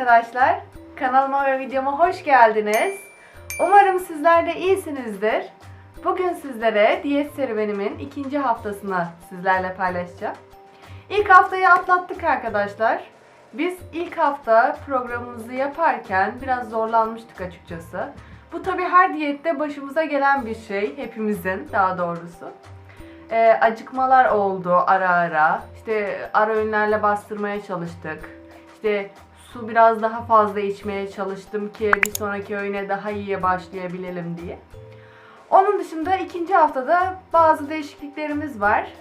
arkadaşlar. Kanalıma ve videoma hoş geldiniz. Umarım sizler de iyisinizdir. Bugün sizlere diyet serüvenimin ikinci haftasını sizlerle paylaşacağım. İlk haftayı atlattık arkadaşlar. Biz ilk hafta programımızı yaparken biraz zorlanmıştık açıkçası. Bu tabi her diyette başımıza gelen bir şey. Hepimizin daha doğrusu. Ee, acıkmalar oldu ara ara. İşte ara öğünlerle bastırmaya çalıştık. İşte su biraz daha fazla içmeye çalıştım ki bir sonraki öğüne daha iyiye başlayabilelim diye. Onun dışında ikinci haftada bazı değişikliklerimiz var.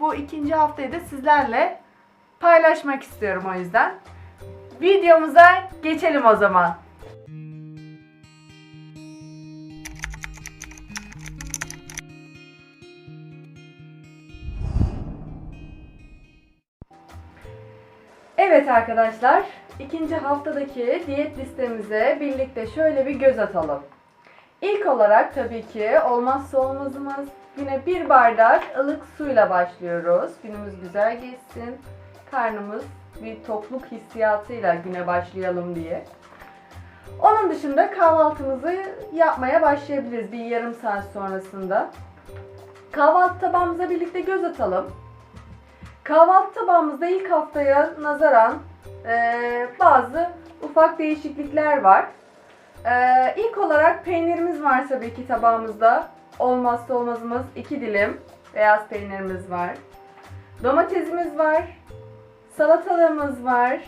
Bu ikinci haftayı da sizlerle paylaşmak istiyorum o yüzden. Videomuza geçelim o zaman. Evet arkadaşlar, ikinci haftadaki diyet listemize birlikte şöyle bir göz atalım. İlk olarak tabii ki olmazsa olmazımız güne bir bardak ılık suyla başlıyoruz. Günümüz güzel geçsin, karnımız bir tokluk hissiyatıyla güne başlayalım diye. Onun dışında kahvaltımızı yapmaya başlayabiliriz bir yarım saat sonrasında. Kahvaltı tabağımıza birlikte göz atalım. Kahvaltı tabağımızda ilk haftaya nazaran e, bazı ufak değişiklikler var. E, ilk olarak peynirimiz var tabii ki tabağımızda. Olmazsa olmazımız iki dilim beyaz peynirimiz var. Domatesimiz var. Salatalığımız var.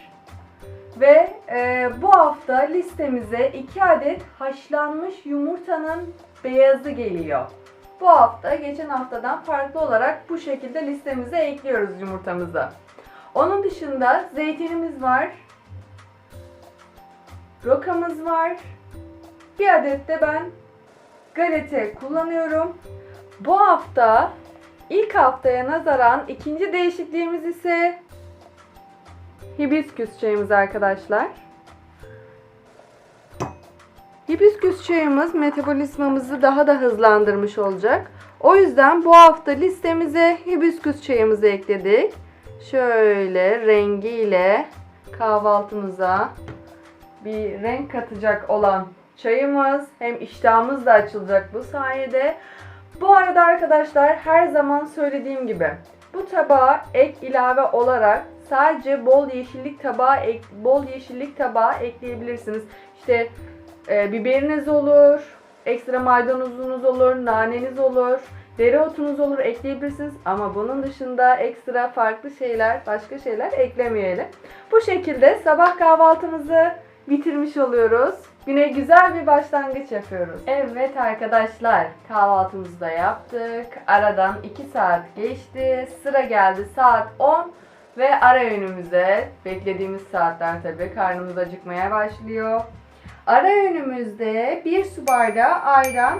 Ve e, bu hafta listemize 2 adet haşlanmış yumurtanın beyazı geliyor. Bu hafta geçen haftadan farklı olarak bu şekilde listemize ekliyoruz yumurtamızı. Onun dışında zeytinimiz var. Rokamız var. Bir adet de ben galete kullanıyorum. Bu hafta ilk haftaya nazaran ikinci değişikliğimiz ise hibisküs çayımız arkadaşlar. Hibisküs çayımız metabolizmamızı daha da hızlandırmış olacak. O yüzden bu hafta listemize hibisküs çayımızı ekledik. Şöyle rengiyle kahvaltımıza bir renk katacak olan çayımız. Hem iştahımız da açılacak bu sayede. Bu arada arkadaşlar her zaman söylediğim gibi bu tabağa ek ilave olarak sadece bol yeşillik tabağı ek, bol yeşillik tabağı ekleyebilirsiniz. İşte e, biberiniz olur, ekstra maydanozunuz olur, naneniz olur, dereotunuz olur ekleyebilirsiniz. Ama bunun dışında ekstra farklı şeyler, başka şeyler eklemeyelim. Bu şekilde sabah kahvaltımızı bitirmiş oluyoruz. Güne güzel bir başlangıç yapıyoruz. Evet arkadaşlar kahvaltımızı da yaptık. Aradan 2 saat geçti. Sıra geldi saat 10 ve ara öğünümüze beklediğimiz saatler tabii karnımız acıkmaya başlıyor. Ara öğünümüzde 1 su bardağı ayran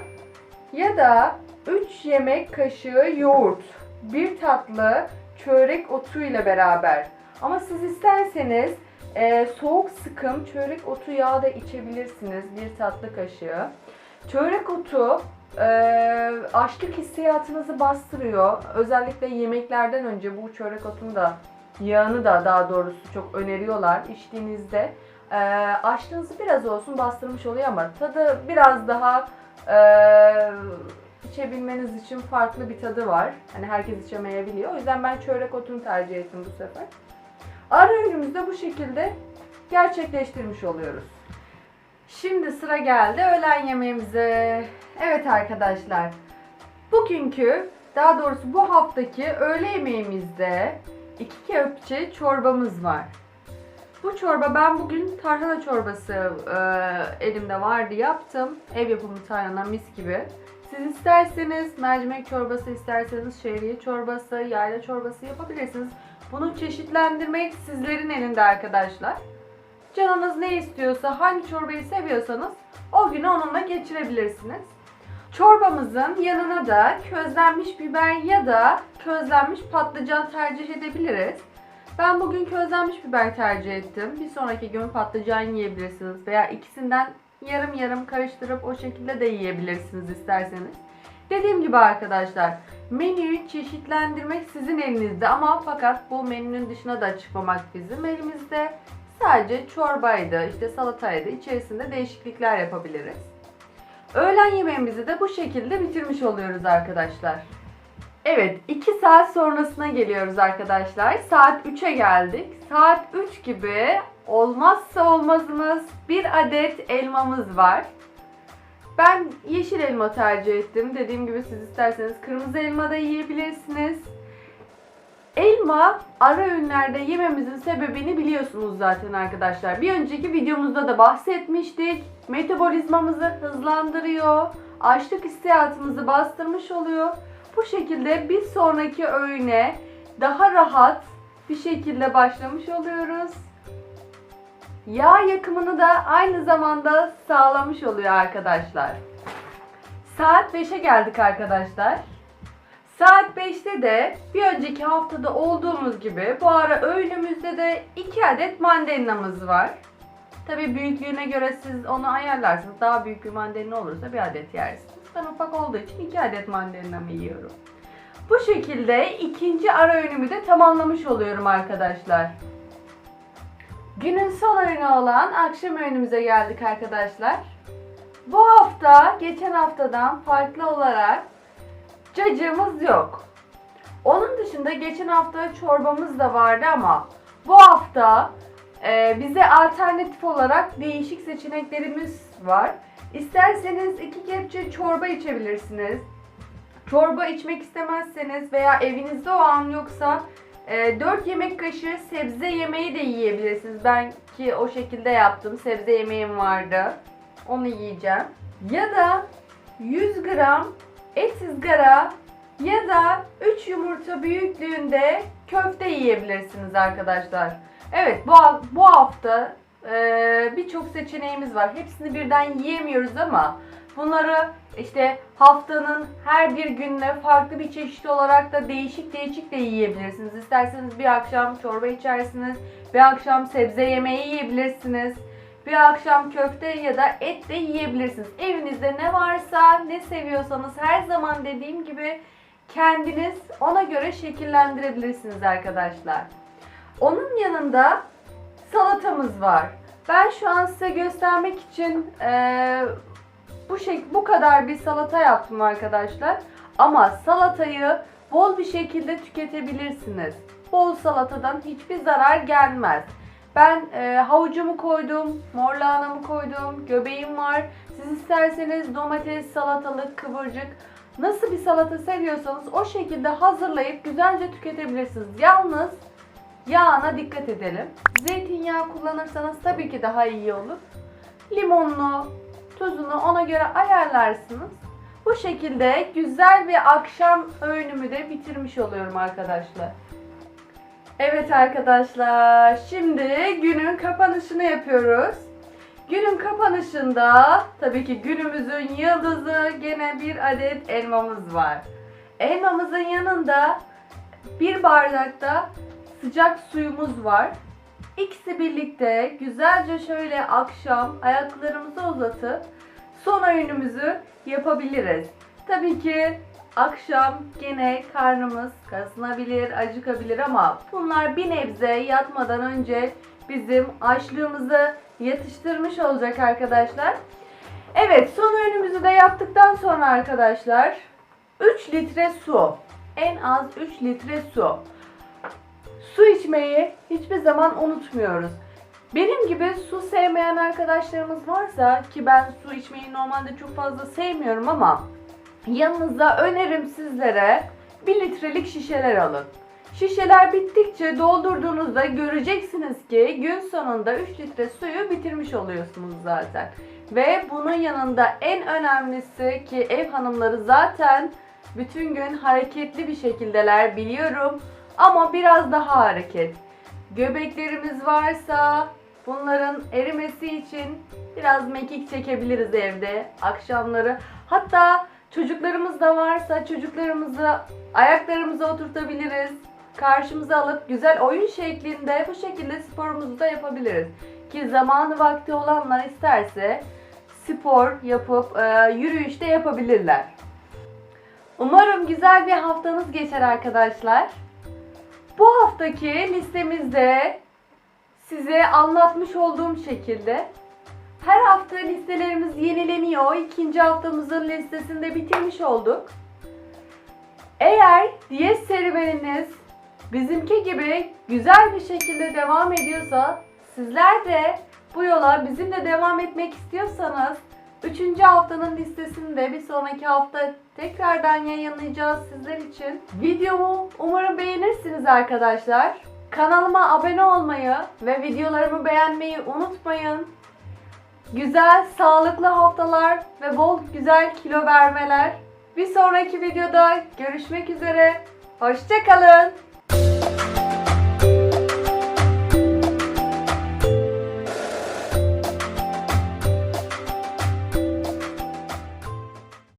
ya da 3 yemek kaşığı yoğurt, bir tatlı çörek otu ile beraber. Ama siz isterseniz e, soğuk sıkım çörek otu yağı da içebilirsiniz bir tatlı kaşığı. Çörek otu e, açlık hissiyatınızı bastırıyor. Özellikle yemeklerden önce bu çörek otunu da yağını da daha doğrusu çok öneriyorlar içtiğinizde. E, açlığınızı biraz olsun bastırmış oluyor ama tadı biraz daha e, içebilmeniz için farklı bir tadı var. Hani herkes içemeyebiliyor. O yüzden ben çörek otunu tercih ettim bu sefer. Ara öğünümüzü bu şekilde gerçekleştirmiş oluyoruz. Şimdi sıra geldi öğlen yemeğimize. Evet arkadaşlar. Bugünkü daha doğrusu bu haftaki öğle yemeğimizde iki kepçe çorbamız var. Bu çorba ben bugün tarhana çorbası e, elimde vardı yaptım. Ev yapımı tarhana mis gibi. Siz isterseniz mercimek çorbası, isterseniz şehriye çorbası, yayla çorbası yapabilirsiniz. Bunu çeşitlendirmek sizlerin elinde arkadaşlar. Canınız ne istiyorsa, hangi çorbayı seviyorsanız o günü onunla geçirebilirsiniz. Çorbamızın yanına da közlenmiş biber ya da közlenmiş patlıcan tercih edebiliriz. Ben bugün közlenmiş biber tercih ettim. Bir sonraki gün patlıcan yiyebilirsiniz veya ikisinden yarım yarım karıştırıp o şekilde de yiyebilirsiniz isterseniz. Dediğim gibi arkadaşlar menüyü çeşitlendirmek sizin elinizde ama fakat bu menünün dışına da çıkmamak bizim elimizde. sadece çorbaydı, işte salataydı. İçerisinde değişiklikler yapabiliriz. Öğlen yemeğimizi de bu şekilde bitirmiş oluyoruz arkadaşlar. Evet, 2 saat sonrasına geliyoruz arkadaşlar. Saat 3'e geldik. Saat 3 gibi olmazsa olmazımız bir adet elmamız var. Ben yeşil elma tercih ettim. Dediğim gibi siz isterseniz kırmızı elma da yiyebilirsiniz. Elma ara öğünlerde yememizin sebebini biliyorsunuz zaten arkadaşlar. Bir önceki videomuzda da bahsetmiştik. Metabolizmamızı hızlandırıyor. Açlık hissiyatımızı bastırmış oluyor. Bu şekilde bir sonraki öğüne daha rahat bir şekilde başlamış oluyoruz. Yağ yakımını da aynı zamanda sağlamış oluyor arkadaşlar. Saat 5'e geldik arkadaşlar. Saat 5'te de bir önceki haftada olduğumuz gibi bu ara öğünümüzde de 2 adet mandalinamız var. Tabi büyüklüğüne göre siz onu ayarlarsınız. Daha büyük bir mandalina olursa bir adet yersiniz. Ben ufak olduğu için 2 adet mandalinamı yiyorum. Bu şekilde ikinci ara öğünümü de tamamlamış oluyorum arkadaşlar. Günün son öğünü olan akşam öğünümüze geldik arkadaşlar. Bu hafta geçen haftadan farklı olarak cacığımız yok. Onun dışında geçen hafta çorbamız da vardı ama bu hafta e, bize alternatif olarak değişik seçeneklerimiz var. İsterseniz iki kepçe çorba içebilirsiniz. Çorba içmek istemezseniz veya evinizde o an yoksa e, 4 yemek kaşığı sebze yemeği de yiyebilirsiniz. Ben ki o şekilde yaptım. Sebze yemeğim vardı. Onu yiyeceğim. Ya da 100 gram et ızgara ya da 3 yumurta büyüklüğünde köfte yiyebilirsiniz arkadaşlar. Evet bu, bu hafta e, birçok seçeneğimiz var. Hepsini birden yiyemiyoruz ama bunları işte haftanın her bir gününe farklı bir çeşit olarak da değişik değişik de yiyebilirsiniz. İsterseniz bir akşam çorba içersiniz, bir akşam sebze yemeği yiyebilirsiniz. Bir akşam köfte ya da et de yiyebilirsiniz. Evinizde ne varsa, ne seviyorsanız her zaman dediğim gibi kendiniz ona göre şekillendirebilirsiniz arkadaşlar. Onun yanında salatamız var. Ben şu an size göstermek için ee, bu şey bu kadar bir salata yaptım arkadaşlar. Ama salatayı bol bir şekilde tüketebilirsiniz. Bol salatadan hiçbir zarar gelmez. Ben e, havucumu koydum, mor lahanamı koydum, göbeğim var. Siz isterseniz domates, salatalık, kıvırcık nasıl bir salata seviyorsanız o şekilde hazırlayıp güzelce tüketebilirsiniz. Yalnız yağına dikkat edelim. Zeytinyağı kullanırsanız tabii ki daha iyi olur. Limonlu, tuzunu ona göre ayarlarsınız. Bu şekilde güzel bir akşam öğünümü de bitirmiş oluyorum arkadaşlar. Evet arkadaşlar, şimdi günün kapanışını yapıyoruz. Günün kapanışında tabii ki günümüzün yıldızı gene bir adet elmamız var. Elmamızın yanında bir bardakta sıcak suyumuz var. İkisi birlikte güzelce şöyle akşam ayaklarımızı uzatıp son öğünümüzü yapabiliriz. Tabii ki akşam gene karnımız kasınabilir, acıkabilir ama bunlar bir nebze yatmadan önce bizim açlığımızı yatıştırmış olacak arkadaşlar. Evet son öğünümüzü de yaptıktan sonra arkadaşlar 3 litre su. En az 3 litre su. Su içmeyi hiçbir zaman unutmuyoruz. Benim gibi su sevmeyen arkadaşlarımız varsa ki ben su içmeyi normalde çok fazla sevmiyorum ama yanınıza önerim sizlere 1 litrelik şişeler alın. Şişeler bittikçe doldurduğunuzda göreceksiniz ki gün sonunda 3 litre suyu bitirmiş oluyorsunuz zaten. Ve bunun yanında en önemlisi ki ev hanımları zaten bütün gün hareketli bir şekildeler biliyorum. Ama biraz daha hareket. Göbeklerimiz varsa bunların erimesi için biraz mekik çekebiliriz evde akşamları. Hatta çocuklarımız da varsa çocuklarımızı ayaklarımıza oturtabiliriz. Karşımıza alıp güzel oyun şeklinde bu şekilde sporumuzu da yapabiliriz. Ki zamanı vakti olanlar isterse spor yapıp e, yürüyüş de yapabilirler. Umarım güzel bir haftanız geçer arkadaşlar. Bu haftaki listemizde size anlatmış olduğum şekilde her hafta listelerimiz yenileniyor. İkinci haftamızın listesini de bitirmiş olduk. Eğer diyet serüveniniz bizimki gibi güzel bir şekilde devam ediyorsa sizler de bu yola bizimle devam etmek istiyorsanız 3. haftanın listesini de bir sonraki hafta tekrardan yayınlayacağız sizler için. Videomu umarım beğenirsiniz arkadaşlar. Kanalıma abone olmayı ve videolarımı beğenmeyi unutmayın. Güzel, sağlıklı haftalar ve bol güzel kilo vermeler. Bir sonraki videoda görüşmek üzere. Hoşçakalın.